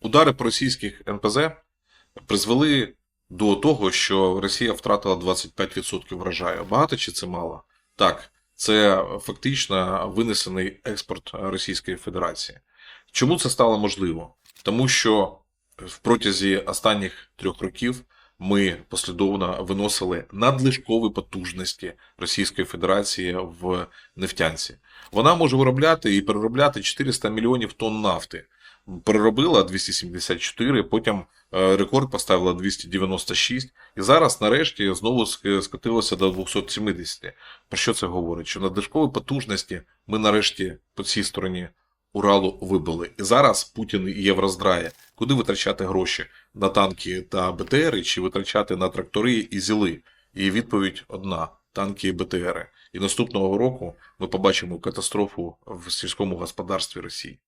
Удари по російських НПЗ призвели до того, що Росія втратила 25% врожаю. Багато чи це мало? Так, це фактично винесений експорт Російської Федерації. Чому це стало можливо? Тому що в протязі останніх трьох років ми послідовно виносили надлишкові потужності Російської Федерації в нефтянці. Вона може виробляти і переробляти 400 мільйонів тонн нафти. Переробила 274, потім е, рекорд поставила 296, і зараз, нарешті, знову скотилося до 270. Про що це говорить? Що надлишкові потужності ми нарешті по цій стороні Уралу вибили. І зараз Путін євроздрає. Куди витрачати гроші? На танки та БТРи чи витрачати на трактори і зіли? І відповідь одна: танки і БТРи. І наступного року ми побачимо катастрофу в сільському господарстві Росії.